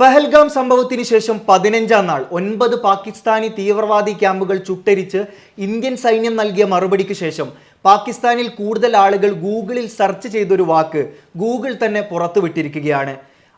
പഹൽഗാം സംഭവത്തിന് ശേഷം പതിനഞ്ചാം നാൾ ഒൻപത് പാകിസ്ഥാനി തീവ്രവാദി ക്യാമ്പുകൾ ചുട്ടരിച്ച് ഇന്ത്യൻ സൈന്യം നൽകിയ മറുപടിക്ക് ശേഷം പാകിസ്ഥാനിൽ കൂടുതൽ ആളുകൾ ഗൂഗിളിൽ സെർച്ച് ചെയ്തൊരു വാക്ക് ഗൂഗിൾ തന്നെ പുറത്തുവിട്ടിരിക്കുകയാണ്.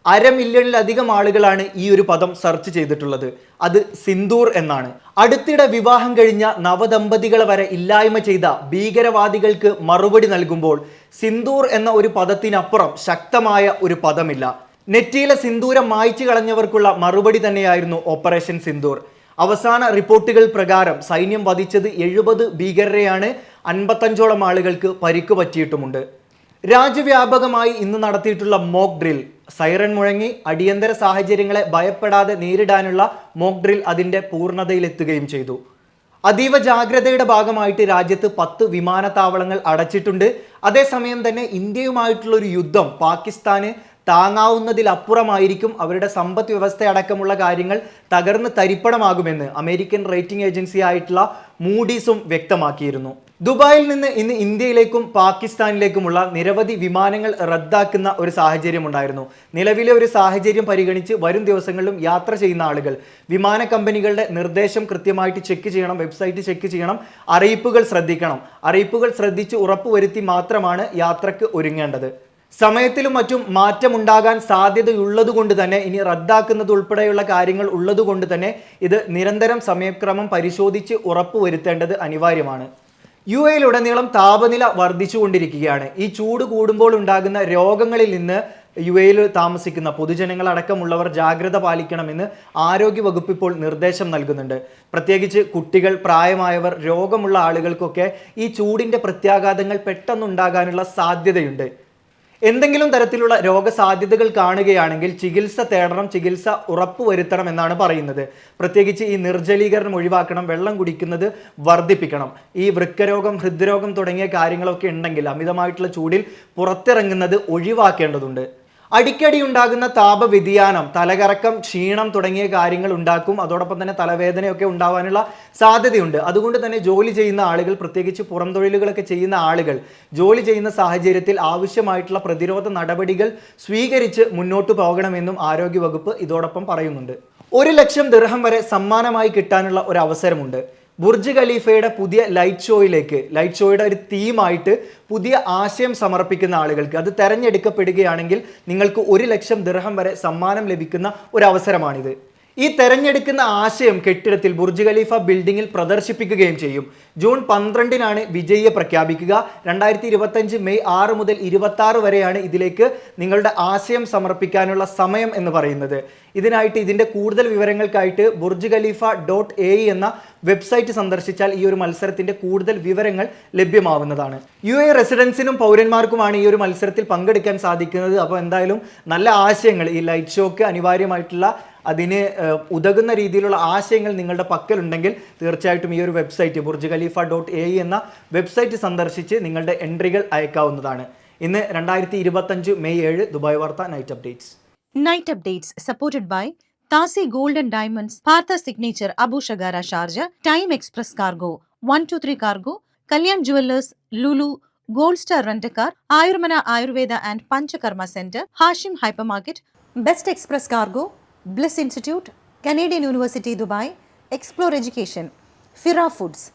അര മില്യണിലധികം ആളുകളാണ് ഈ ഒരു പദം സെർച്ച് ചെയ്തിട്ടുള്ളത്. അത് സിന്ദൂർ എന്നാണ്. അടുത്തിടെ വിവാഹം കഴിഞ്ഞ നവദമ്പതികളെ വരെ ഇല്ലായ്മ ചെയ്ത ഭീകരവാദികൾക്ക് മറുപടി നൽകുമ്പോൾ സിന്ദൂർ എന്ന ഒരു പദത്തിനപ്പുറം ശക്തമായ ഒരു പദമില്ല. നെറ്റിയിലെ സിന്ദൂരം മായ്ച്ചു കളഞ്ഞവർക്കുള്ള മറുപടി തന്നെയായിരുന്നു ഓപ്പറേഷൻ സിന്ദൂർ. അവസാന റിപ്പോർട്ടുകൾ പ്രകാരം സൈന്യം വധിച്ചത് എഴുപത് ഭീകരരെയാണ് അൻപത്തഞ്ചോളം ആളുകൾക്ക് പരിക്ക് പറ്റിയിട്ടുമുണ്ട്. രാജ്യവ്യാപകമായി ഇന്ന് നടത്തിയിട്ടുള്ള മോക്ക് ഡ്രിൽ. സൈറൺ മുഴങ്ങി അടിയന്തര സാഹചര്യങ്ങളെ ഭയപ്പെടാതെ നേരിടാനുള്ള മോക്ക് ഡ്രിൽ അതിന്റെ പൂർണതയിലെത്തുകയും ചെയ്തു. അതീവ ജാഗ്രതയുടെ ഭാഗമായിട്ട് രാജ്യത്ത് പത്ത് വിമാനത്താവളങ്ങൾ അടച്ചിട്ടുണ്ട്. അതേസമയം തന്നെ ഇന്ത്യയുമായിട്ടുള്ള ഒരു യുദ്ധം പാകിസ്ഥാന് താങ്ങാവുന്നതിലപ്പുറമായിരിക്കും അവരുടെ സമ്പദ് വ്യവസ്ഥയടക്കമുള്ള കാര്യങ്ങൾ തകർന്ന് തരിപ്പണമാകുമെന്ന് അമേരിക്കൻ റേറ്റിംഗ് ഏജൻസി ആയിട്ടുള്ള മൂഡീസും വ്യക്തമാക്കിയിരുന്നു. ദുബായിൽ നിന്ന് ഇന്ന് ഇന്ത്യയിലേക്കും പാകിസ്ഥാനിലേക്കുമുള്ള നിരവധി വിമാനങ്ങൾ റദ്ദാക്കുന്ന ഒരു സാഹചര്യം ഉണ്ടായിരുന്നു. നിലവിലെ ഒരു സാഹചര്യം പരിഗണിച്ച് വരും ദിവസങ്ങളിലും യാത്ര ചെയ്യുന്ന ആളുകൾ വിമാന കമ്പനികളുടെ നിർദ്ദേശം കൃത്യമായിട്ട് ചെക്ക് ചെയ്യണം വെബ്സൈറ്റ് ചെക്ക് ചെയ്യണം അറിയിപ്പുകൾ ശ്രദ്ധിക്കണം. അറിയിപ്പുകൾ ശ്രദ്ധിച്ച് ഉറപ്പുവരുത്തി മാത്രമാണ് യാത്രയ്ക്ക് ഒരുങ്ങേണ്ടത്. സമയത്തിലും മറ്റും മാറ്റമുണ്ടാകാൻ സാധ്യതയുള്ളത് കൊണ്ട് തന്നെ ഇനി റദ്ദാക്കുന്നത് ഉൾപ്പെടെയുള്ള കാര്യങ്ങൾ ഉള്ളത് കൊണ്ട് തന്നെ ഇത് നിരന്തരം സമയക്രമം പരിശോധിച്ച് ഉറപ്പുവരുത്തേണ്ടത് അനിവാര്യമാണ്. യു എയിലുടനീളം താപനില വർദ്ധിച്ചുകൊണ്ടിരിക്കുകയാണ്. ഈ ചൂട് കൂടുമ്പോൾ ഉണ്ടാകുന്ന രോഗങ്ങളിൽ നിന്ന് യു എയിൽ താമസിക്കുന്ന പൊതുജനങ്ങളടക്കമുള്ളവർ ജാഗ്രത പാലിക്കണമെന്ന് ആരോഗ്യ വകുപ്പ് ഇപ്പോൾ നിർദ്ദേശം നൽകുന്നുണ്ട്. പ്രത്യേകിച്ച് കുട്ടികൾ പ്രായമായവർ രോഗമുള്ള ആളുകൾക്കൊക്കെ ഈ ചൂടിന്റെ പ്രത്യാഘാതങ്ങൾ പെട്ടെന്നുണ്ടാകാനുള്ള സാധ്യതയുണ്ട്. എന്തെങ്കിലും തരത്തിലുള്ള രോഗസാധ്യതകൾ കാണുകയാണെങ്കിൽ ചികിത്സ തേടണം ചികിത്സ ഉറപ്പുവരുത്തണം എന്നാണ് പറയുന്നത്. പ്രത്യേകിച്ച് ഈ നിർജലീകരണം ഒഴിവാക്കണം വെള്ളം കുടിക്കുന്നത് വർദ്ധിപ്പിക്കണം. ഈ വൃക്കരോഗം ഹൃദ്രോഗം തുടങ്ങിയ കാര്യങ്ങളൊക്കെ ഉണ്ടെങ്കിൽ അമിതമായിട്ടുള്ള ചൂടിൽ പുറത്തിറങ്ങുന്നത് ഒഴിവാക്കേണ്ടതുണ്ട്. അടിക്കടി ഉണ്ടാകുന്ന താപവ്യതിയാനം തലകറക്കം ക്ഷീണം തുടങ്ങിയ കാര്യങ്ങൾ ഉണ്ടാക്കും. അതോടൊപ്പം തന്നെ തലവേദനയൊക്കെ ഉണ്ടാവാനുള്ള സാധ്യതയുണ്ട്. അതുകൊണ്ട് തന്നെ ജോലി ചെയ്യുന്ന ആളുകൾ പ്രത്യേകിച്ച് പുറം തൊഴിലുകളൊക്കെ ചെയ്യുന്ന ആളുകൾ ജോലി ചെയ്യുന്ന സാഹചര്യത്തിൽ ആവശ്യമായിട്ടുള്ള പ്രതിരോധ നടപടികൾ സ്വീകരിച്ച് മുന്നോട്ട് പോകണമെന്നും ആരോഗ്യവകുപ്പ് ഇതോടൊപ്പം പറയുന്നുണ്ട്. ഒരു ലക്ഷം ദിർഹം വരെ സമ്മാനമായി കിട്ടാനുള്ള ഒരു അവസരമുണ്ട്. ബുർജ് ഖലീഫയുടെ പുതിയ ലൈറ്റ് ഷോയിലേക്ക് ലൈറ്റ് ഷോയുടെ ഒരു തീമായിട്ട് പുതിയ ആശയം സമർപ്പിക്കുന്ന ആളുകൾക്ക് അത് തെരഞ്ഞെടുക്കപ്പെടുകയാണെങ്കിൽ നിങ്ങൾക്ക് ഒരു ലക്ഷം ദിർഹം വരെ സമ്മാനം ലഭിക്കുന്ന ഒരു അവസരമാണിത്. ഈ തെരഞ്ഞെടുക്കുന്ന ആശയം കെട്ടിടത്തിൽ ബുർജ് ഖലീഫ ബിൽഡിംഗിൽ പ്രദർശിപ്പിക്കുകയും ചെയ്യും. ജൂൺ പന്ത്രണ്ടിനാണ് വിജയിയെ പ്രഖ്യാപിക്കുക. രണ്ടായിരത്തി ഇരുപത്തഞ്ച് മെയ് ആറ് മുതൽ ഇരുപത്തി ആറ് വരെയാണ് ഇതിലേക്ക് നിങ്ങളുടെ ആശയം സമർപ്പിക്കാനുള്ള സമയം എന്ന് പറയുന്നത്. ഇതിനായിട്ട് ഇതിന്റെ കൂടുതൽ വിവരങ്ങൾക്കായിട്ട് ബുർജ് ഖലീഫ ഡോട്ട് എ എന്ന വെബ്സൈറ്റ് സന്ദർശിച്ചാൽ ഈ ഒരു മത്സരത്തിന്റെ കൂടുതൽ വിവരങ്ങൾ ലഭ്യമാവുന്നതാണ്. യു എ റെസിഡൻസിനും പൗരന്മാർക്കുമാണ് ഈ ഒരു മത്സരത്തിൽ പങ്കെടുക്കാൻ സാധിക്കുന്നത്. അപ്പോൾ എന്തായാലും നല്ല ആശയങ്ങൾ ഈ ലൈറ്റ് ഷോക്ക് അനിവാര്യമായിട്ടുള്ള അതിന് ഉതകുന്ന രീതിയിലുള്ള ആശയങ്ങൾ നിങ്ങളുടെ പക്കലുണ്ടെങ്കിൽ തീർച്ചയായിട്ടും ഈ ഒരു website Burj Khalifa dot A എന്ന വെബ്സൈറ്റ് സന്ദർശിച്ച് നിങ്ങളുടെ എൻട്രികൾ അയക്കാവുന്നതാണ്. ഇന്ന് രണ്ടായിരത്തി ഇരുപത്തഞ്ച് മെയ് ഏഴ് ദുബായ് വാർത്ത night updates night updates supported by താസി golden diamonds Partha signature Abu Shagara Sharjah time express cargo one two three cargo Kalyan jewellers Lulu gold star rent a car Ayurmana Ayurveda and Panchakarma centre Hashim hypermarket best express cargo Bliss Institute, Canadian University Dubai, Explore Education, Fira Foods.